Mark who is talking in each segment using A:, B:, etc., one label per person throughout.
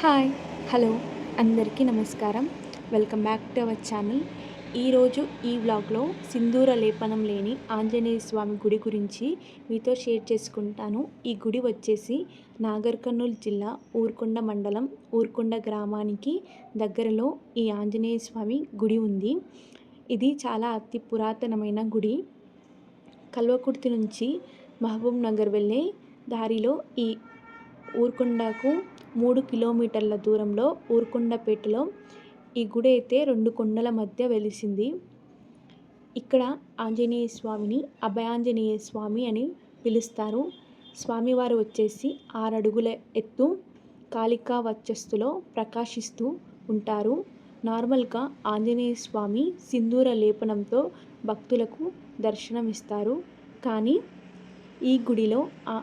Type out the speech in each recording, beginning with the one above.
A: Hi hello అందరికీ నమస్కారం. Welcome back to our channel. ఈరోజు ఈ వ్లాగ్లో సింధూర లేపనం లేని ఆంజనేయ స్వామి గుడి గురించి మీతో షేర్ చేసుకుంటాను. ఈ గుడి వచ్చేసి నాగర్ కర్నూలు జిల్లా ఊర్కొండ మండలం ఊర్కొండ గ్రామానికి దగ్గరలో ఈ ఆంజనేయ స్వామి గుడి ఉంది. ఇది చాలా అతి పురాతనమైన గుడి. కల్వకుర్తి నుంచి మహబూబ్ నగర్ వెళ్ళే దారిలో ఈ ఊర్కొండకు మూడు కిలోమీటర్ల దూరంలో ఊర్కొండపేటలో ఈ గుడి అయితే రెండు కొండల మధ్య వెలిసింది. ఇక్కడ ఆంజనేయ స్వామిని అభయాంజనేయ స్వామి అని పిలుస్తారు. స్వామివారు వచ్చేసి ఆరడుగుల ఎత్తు కాళికా వచ్చస్థులో ప్రకాశిస్తూ ఉంటారు. నార్మల్గా ఆంజనేయ స్వామి సింధూర లేపనంతో భక్తులకు దర్శనమిస్తారు. కానీ ఈ గుడిలో ఆ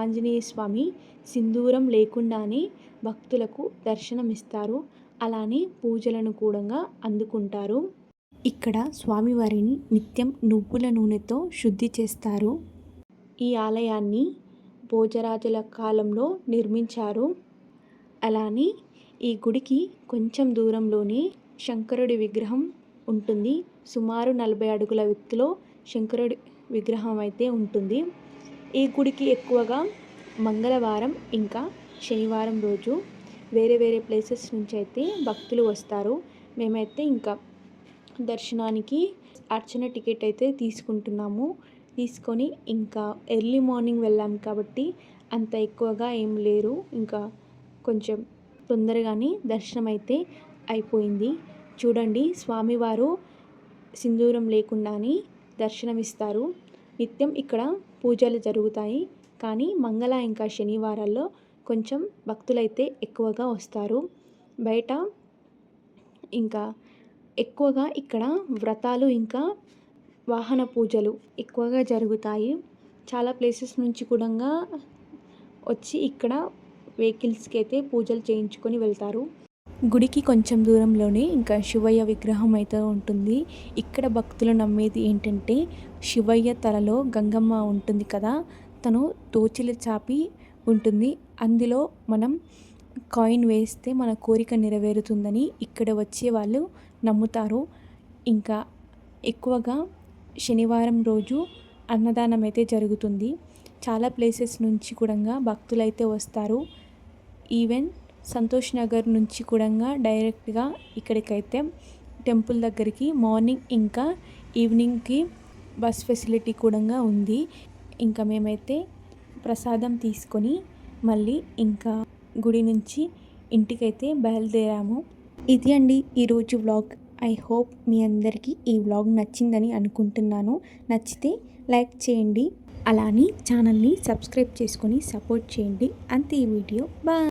A: ఆంజనేయ స్వామి సింధూరం లేకుండానే భక్తులకు దర్శనమిస్తారు. అలానే పూజలను కూడా అందుకుంటారు. ఇక్కడ స్వామివారిని నిత్యం నువ్వుల నూనెతో శుద్ధి చేస్తారు. ఈ ఆలయాన్ని భోజరాజుల కాలంలో నిర్మించారు. అలానే ఈ గుడికి కొంచెం దూరంలోనే శంకరుడి విగ్రహం ఉంటుంది. సుమారు నలభై అడుగుల వ్యక్తిలో శంకరుడి విగ్రహం అయితే ఉంటుంది. ఈ గుడికి ఎక్కువగా మంగళవారం ఇంకా శనివారం రోజు వేరే వేరే ప్లేసెస్ నుంచి అయితే భక్తులు వస్తారు. మేమైతే ఇంకా దర్శనానికి అర్చన టికెట్ అయితే తీసుకుంటున్నాము. తీసుకొని ఇంకా ఎర్లీ మార్నింగ్ వెళ్ళాం కాబట్టి అంత ఎక్కువగా ఏం లేరు. ఇంకా కొంచెం తొందరగానే దర్శనం అయితే అయిపోయింది. చూడండి స్వామివారు సింధూరం లేకుండానే దర్శనమిస్తారు. నిత్యం ఇక్కడ పూజలు జరుగుతాయి. కానీ మంగళ ఇంకా శనివారాల్లో కొంచెం భక్తులైతే ఎక్కువగా వస్తారు. బయట ఇంకా ఎక్కువగా ఇక్కడ వ్రతాలు ఇంకా వాహన పూజలు ఎక్కువగా జరుగుతాయి. చాలా ప్లేసెస్ నుంచి కూడా వచ్చి ఇక్కడ వెహికల్స్కి అయితే పూజలు చేయించుకొని వెళ్తారు. గుడికి కొంచెం దూరంలోనే ఇంకా శివయ్య విగ్రహం అయితే ఉంటుంది. ఇక్కడ భక్తులు నమ్మేది ఏంటంటే శివయ్య తలలో గంగమ్మ ఉంటుంది కదా తను దోచిలు చాపి ఉంటుంది. అందులో మనం కాయిన్ వేస్తే మన కోరిక నెరవేరుతుందని ఇక్కడ వచ్చే వాళ్ళు నమ్ముతారు. ఇంకా ఎక్కువగా శనివారం రోజు అన్నదానం అయితే జరుగుతుంది. చాలా ప్లేసెస్ నుంచి కూడా భక్తులు అయితే వస్తారు. ఈవెన్ సంతోష్ నగర్ నుంచి కూడా డైరెక్ట్గా ఇక్కడికైతే టెంపుల్ దగ్గరికి మార్నింగ్ ఇంకా ఈవినింగ్కి బస్ ఫెసిలిటీ కూడా ఉంది. ఇంకా మేమైతే ప్రసాదం తీసుకొని మళ్ళీ ఇంకా గుడి నుంచి ఇంటికైతే బయలుదేరాము. ఇది అండి ఈరోజు వ్లాగ్. ఐ హోప్ మీ అందరికీ ఈ వ్లాగ్ నచ్చిందని అనుకుంటున్నాను. నచ్చితే లైక్ చేయండి. అలానే ఛానల్ని సబ్స్క్రైబ్ చేసుకొని సపోర్ట్ చేయండి. అంతే ఈ వీడియో. బాయ్.